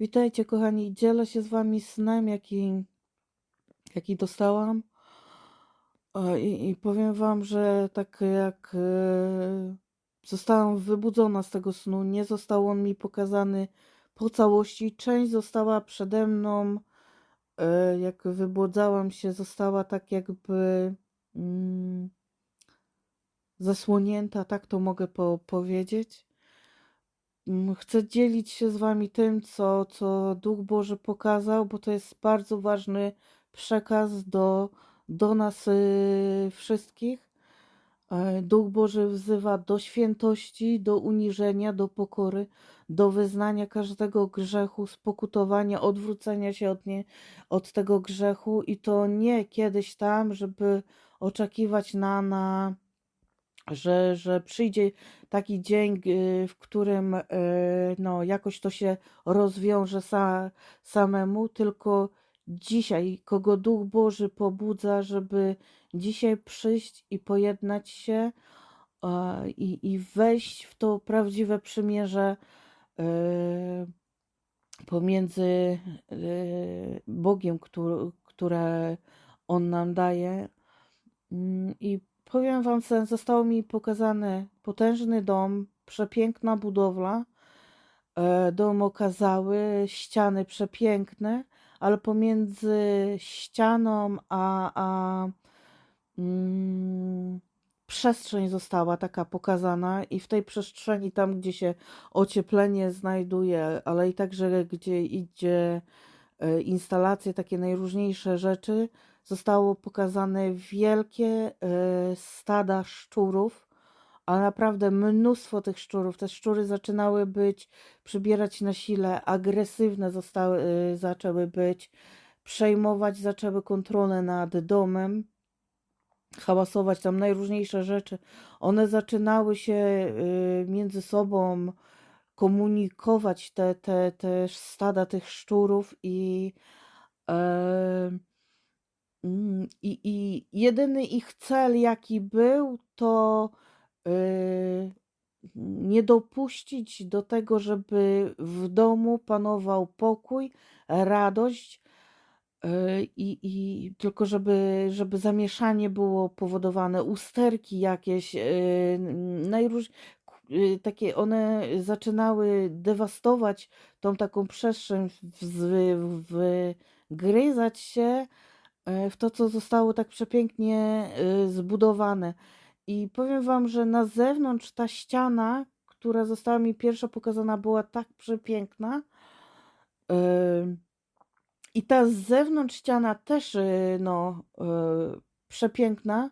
Witajcie, kochani. Dzielę się z wami snem, jaki, jaki dostałam. I, I powiem wam, że tak jak e, zostałam wybudzona z tego snu, nie został on mi pokazany po całości. Część została przede mną, e, jak wybudzałam się, została tak jakby mm, zasłonięta, tak to mogę po, powiedzieć. Chcę dzielić się z Wami tym, co, co Duch Boży pokazał, bo to jest bardzo ważny przekaz do, do nas y, wszystkich. E, Duch Boży wzywa do świętości, do uniżenia, do pokory, do wyznania każdego grzechu, spokutowania, odwrócenia się od, nie, od tego grzechu i to nie kiedyś tam, żeby oczekiwać na, na że, że przyjdzie taki dzień, y, w którym y, no, jakoś to się rozwiąże sa, samemu, tylko dzisiaj, kogo Duch Boży pobudza, żeby dzisiaj przyjść i pojednać się i, i wejść w to prawdziwe przymierze e, pomiędzy Bogiem, który, które On nam daje. Mm, I powiem Wam, że został mi pokazany potężny dom, przepiękna budowla. E, Dom okazały, ściany przepiękne, ale pomiędzy ścianą a, a mm, przestrzeń została taka pokazana i w tej przestrzeni, tam gdzie się ocieplenie znajduje, ale i także gdzie idzie e, instalacje, takie najróżniejsze rzeczy, zostało pokazane wielkie e, stada szczurów, ale naprawdę mnóstwo tych szczurów. Te szczury zaczynały być, przybierać na sile, agresywne zostały, e, zaczęły być, przejmować zaczęły kontrolę nad domem, hałasować tam najróżniejsze rzeczy. One zaczynały się e, między sobą komunikować, te, te, te stada tych szczurów i I, I jedyny ich cel, jaki był, to yy, nie dopuścić do tego, żeby w domu panował pokój, radość, yy, i, i tylko żeby, żeby zamieszanie było powodowane, usterki jakieś, yy, najróż, yy, takie one zaczynały dewastować tą taką przestrzeń, w, wgryzać się e, w to, co zostało tak przepięknie y, zbudowane. I powiem Wam, że na zewnątrz ta ściana, która została mi pierwsza pokazana, była tak przepiękna. y, I ta z zewnątrz ściana też no, przepiękna,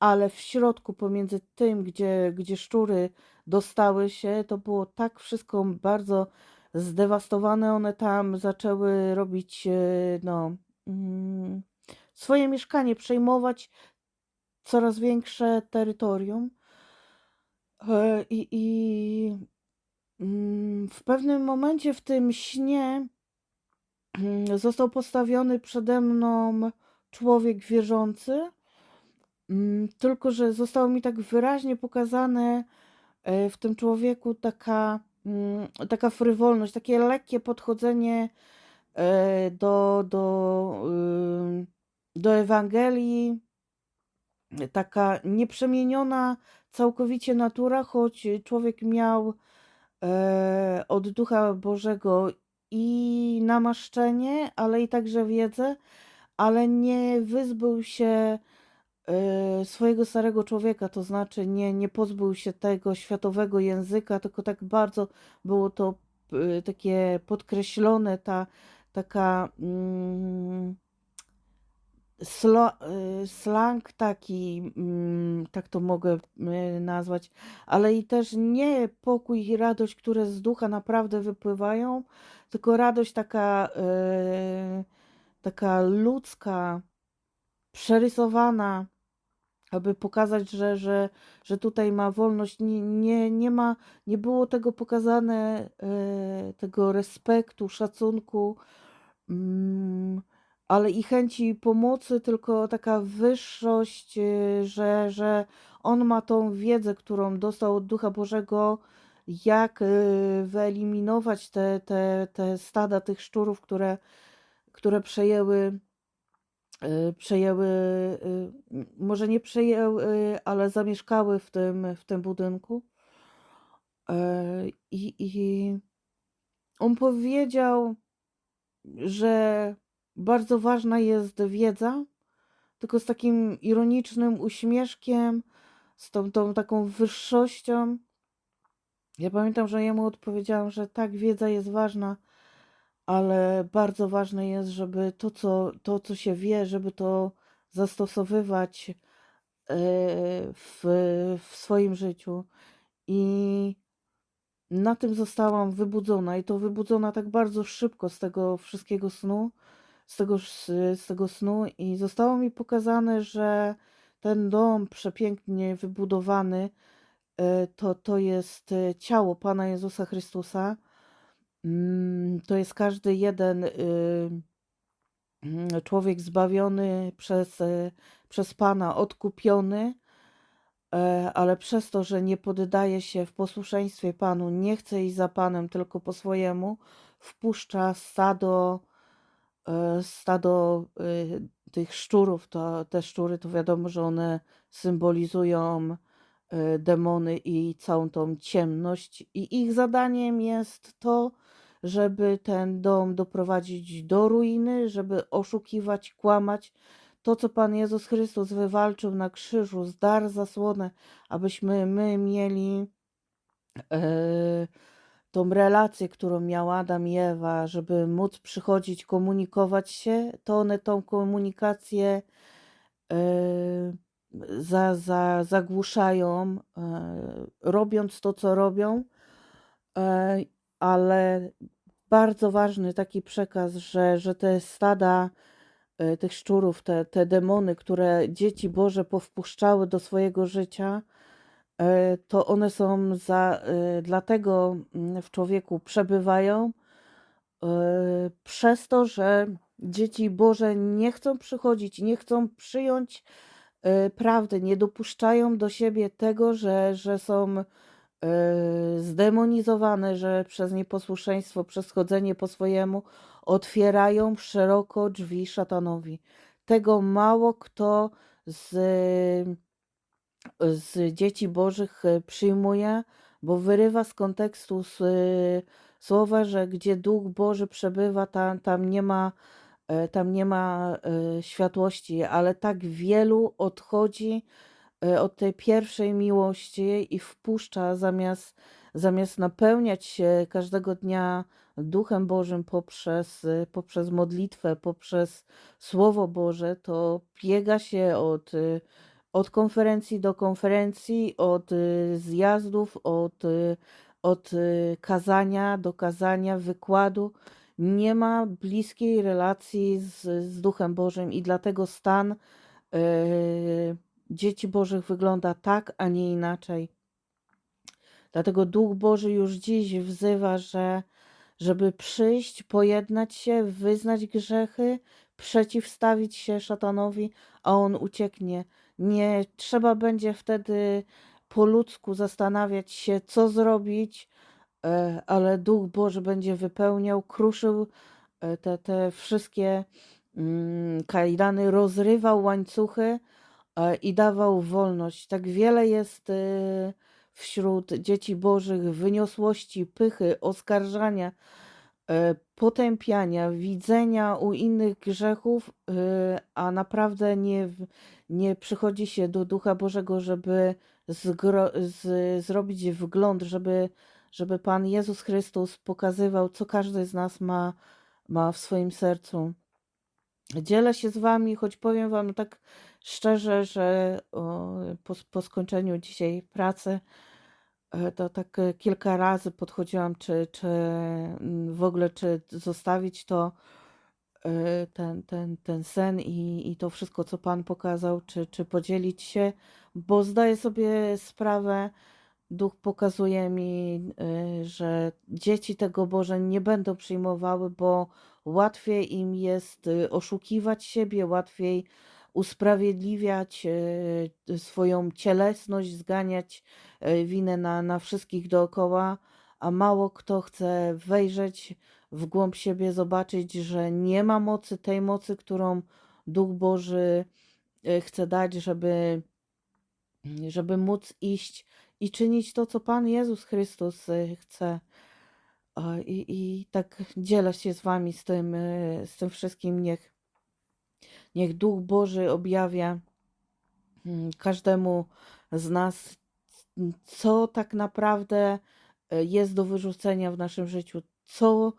ale w środku, pomiędzy tym, gdzie, gdzie szczury dostały się, to było tak wszystko bardzo zdewastowane. One tam zaczęły robić no, mm, swoje mieszkanie, przejmować coraz większe terytorium. E, I, i mm, w pewnym momencie w tym śnie mm, został postawiony przede mną człowiek wierzący, mm, tylko że zostało mi tak wyraźnie pokazane e, w tym człowieku taka, taka frywolność, takie lekkie podchodzenie e, do, do, do Ewangelii, taka nieprzemieniona całkowicie natura, choć człowiek miał e, od Ducha Bożego i namaszczenie, ale i także wiedzę, ale nie wyzbył się e, swojego starego człowieka, to znaczy nie, nie pozbył się tego światowego języka, tylko tak bardzo było to e, takie podkreślone, ta taka. Mm, y, slang taki, mm, tak to mogę y, nazwać, ale i też nie pokój i radość, które z ducha naprawdę wypływają, tylko radość taka, y, taka ludzka, przerysowana, aby pokazać, że, że, że tutaj ma wolność. Nie, nie, nie ma, nie było tego pokazane, tego respektu, szacunku. Mm, ale i chęci pomocy, tylko taka wyższość, y, że, że on ma tą wiedzę, którą dostał od Ducha Bożego jak y, wyeliminować te, te, te stada tych szczurów, które, które przejęły, y, przejęły, może nie przejęły, ale zamieszkały w tym, w tym budynku. E, I, I on powiedział, że bardzo ważna jest wiedza, tylko z takim ironicznym uśmieszkiem, z tą, tą taką wyższością. Ja pamiętam, że ja mu odpowiedziałam, że tak, wiedza jest ważna, ale bardzo ważne jest, żeby to, co, to, co się wie, żeby to zastosowywać e, w, w swoim życiu. I na tym zostałam wybudzona, i to wybudzona tak bardzo szybko z tego wszystkiego snu, z tego, z tego snu, i zostało mi pokazane, że ten dom przepięknie wybudowany e, to, to jest e, ciało Pana Jezusa Chrystusa. Mm, To jest każdy jeden y, mm, człowiek zbawiony przez, e, przez Pana, odkupiony, ale przez to, że nie poddaje się w posłuszeństwie Panu, nie chce iść za Panem, tylko po swojemu, wpuszcza stado, stado y, tych szczurów. To, te szczury, to wiadomo, że one symbolizują y, demony i całą tą ciemność, i ich zadaniem jest to, żeby ten dom doprowadzić do ruiny, żeby oszukiwać, kłamać. To, co Pan Jezus Chrystus wywalczył na krzyżu, zdarł zasłonę, abyśmy my mieli e, tą relację, którą miał Adam i Ewa, żeby móc przychodzić, komunikować się, to one tą komunikację e, za, za, zagłuszają, e, robiąc to, co robią, e, ale bardzo ważny taki przekaz, że, że te stada e, tych szczurów, te, te demony, które dzieci Boże powpuszczały do swojego życia, e, to one są za, e, dlatego mm, w człowieku przebywają, e, przez to, że dzieci Boże nie chcą przychodzić, nie chcą przyjąć prawdy, nie dopuszczają do siebie tego, że, że są zdemonizowane, że przez nieposłuszeństwo, przez chodzenie po swojemu otwierają szeroko drzwi szatanowi. Tego mało kto z, z dzieci Bożych e, przyjmuje, bo wyrywa z kontekstu s- słowa, że gdzie Duch Boży przebywa, tam, tam nie ma e, tam nie ma e, światłości, ale tak wielu odchodzi e, od tej pierwszej miłości i wpuszcza zamiast, zamiast napełniać się każdego dnia Duchem Bożym poprzez, e, poprzez modlitwę, poprzez Słowo Boże, to biega się od, e, od konferencji do konferencji, od e, zjazdów, od, e, od e, kazania do kazania, wykładu. Nie ma bliskiej relacji z, z Duchem Bożym i dlatego stan e, dzieci Bożych wygląda tak, a nie inaczej. Dlatego Duch Boży już dziś wzywa, że żeby przyjść, pojednać się, wyznać grzechy, przeciwstawić się szatanowi, a on ucieknie. Nie trzeba będzie wtedy po ludzku zastanawiać się, co zrobić, e, ale Duch Boży będzie wypełniał, kruszył e, te, te wszystkie mm, kajdany, rozrywał łańcuchy e, i dawał wolność. Tak wiele jest wśród dzieci Bożych wyniosłości, pychy, oskarżania, potępiania, widzenia u innych grzechów, e, a naprawdę nie, nie przychodzi się do Ducha Bożego, żeby z, zrobić wgląd, żeby, żeby Pan Jezus Chrystus pokazywał, co każdy z nas ma, ma w swoim sercu. Dzielę się z Wami, choć powiem Wam tak szczerze, że o, po, po skończeniu dzisiaj pracy, e, to tak e, kilka razy podchodziłam, czy, czy mm, w ogóle, czy zostawić to, e, ten, ten, ten sen i, i to wszystko, co Pan pokazał, czy, czy podzielić się, bo zdaję sobie sprawę, Duch pokazuje mi, że dzieci tego Boże nie będą przyjmowały, bo łatwiej im jest oszukiwać siebie, łatwiej usprawiedliwiać e, swoją cielesność, zganiać e, winę na, na wszystkich dookoła, a mało kto chce wejrzeć w głąb siebie, zobaczyć, że nie ma mocy, tej mocy, którą Duch Boży e, chce dać, żeby, żeby móc iść i czynić to, co Pan Jezus Chrystus chce. I, I tak dzielę się z Wami z tym, z tym wszystkim. Niech, niech Duch Boży objawia mm, każdemu z nas, co tak naprawdę e, jest do wyrzucenia w naszym życiu, co,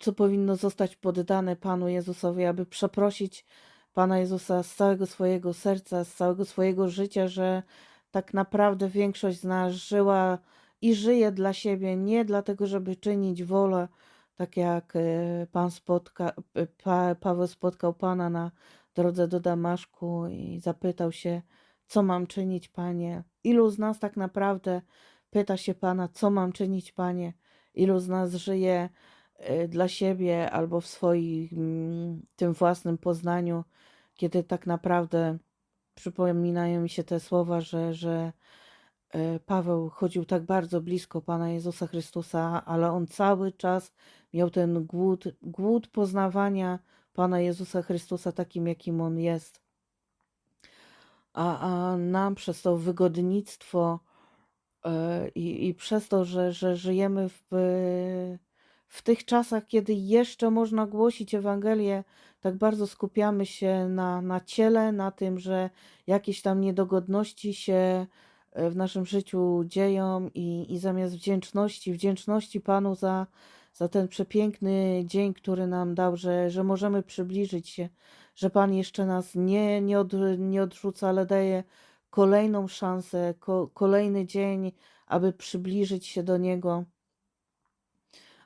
co powinno zostać poddane Panu Jezusowi, aby przeprosić Pana Jezusa z całego swojego serca, z całego swojego życia, że tak naprawdę większość z nas żyła i żyje dla siebie, nie dlatego, żeby czynić wolę, tak jak e, Pan spotka, pa, Paweł spotkał Pana na drodze do Damaszku i zapytał się, co mam czynić, Panie? Ilu z nas tak naprawdę pyta się Pana, co mam czynić, Panie? Ilu z nas żyje e, dla siebie albo w swoim tym własnym poznaniu, kiedy tak naprawdę przypominają mi się te słowa, że, że Paweł chodził tak bardzo blisko Pana Jezusa Chrystusa, ale on cały czas miał ten głód, głód poznawania Pana Jezusa Chrystusa takim, jakim on jest. A, a nam przez to wygodnictwo e, i, i przez to, że, że żyjemy w, w tych czasach, kiedy jeszcze można głosić Ewangelię, tak bardzo skupiamy się na, na ciele, na tym, że jakieś tam niedogodności się e, w naszym życiu dzieją i, i zamiast wdzięczności, wdzięczności Panu za, za ten przepiękny dzień, który nam dał, że, że możemy przybliżyć się, że Pan jeszcze nas nie, nie, od, nie odrzuca, ale daje kolejną szansę, ko, kolejny dzień, aby przybliżyć się do Niego,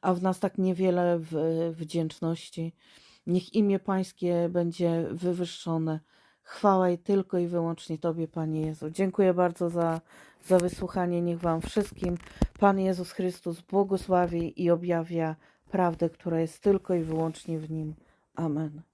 a w nas tak niewiele w, wdzięczności. Niech imię Pańskie będzie wywyższone. Chwała i tylko i wyłącznie Tobie, Panie Jezu. Dziękuję bardzo za, za wysłuchanie. Niech Wam wszystkim Pan Jezus Chrystus błogosławi i objawia prawdę, która jest tylko i wyłącznie w Nim. Amen.